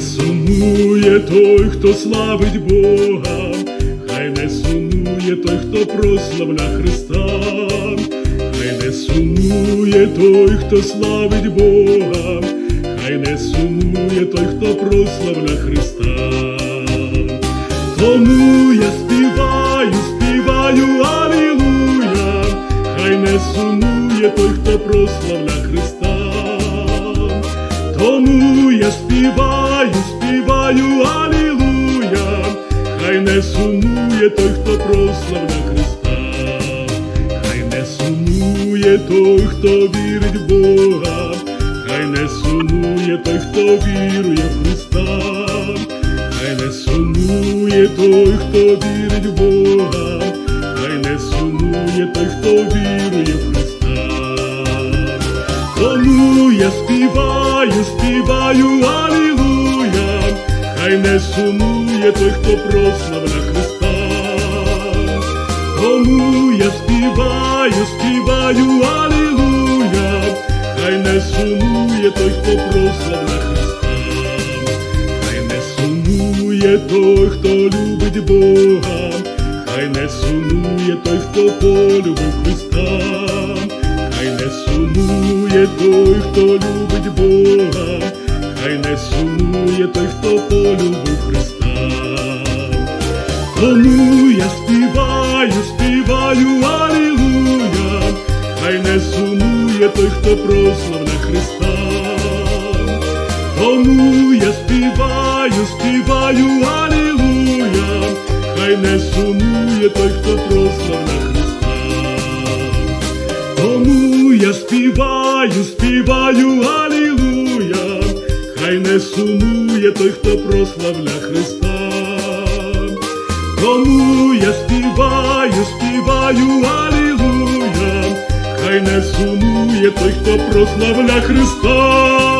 сумує той, хто славить Бога, хай не сумує той, хто прославля Христа, хай не сумує той, хто славить Бога, хай не сумує той, хто прославля Христа. Тому я співаю, співаю, алілуя, хай не сумує той, хто прославля Христа. Тому я співаю, співаю, алілуя, хай не сумує той, хто прославля Христа, хай не сумує той, хто вірить в Бога, хай не сумує той, хто вірує в Христа, хай не сумує той, хто вірить в Бога, хай не сумує той, хто вірує в Христа. Тому я співаю, співаю, сумує той, хто прославля Христа. Тому я співаю, співаю, алілуя, хай не сумує той, хто прославля Христа. Хай не сумує той, хто любить Бога, хай не сумує той, хто полюбив Христа, хай не сумує той, хто любить Бога, хай не сумує той, хто полюбив. Я співаю, співаю, алілуя, хай не сумує той, хто прославля Христа. Тому я співаю, співаю, алілуя, хай не сумує той, хто прославля Христа. Тому я співаю, співаю, алілуя, хай не сумує той, хто прославля Христа. Тому я співаю, співаю, алілуя, хай не сумує той, хто прославля Христа.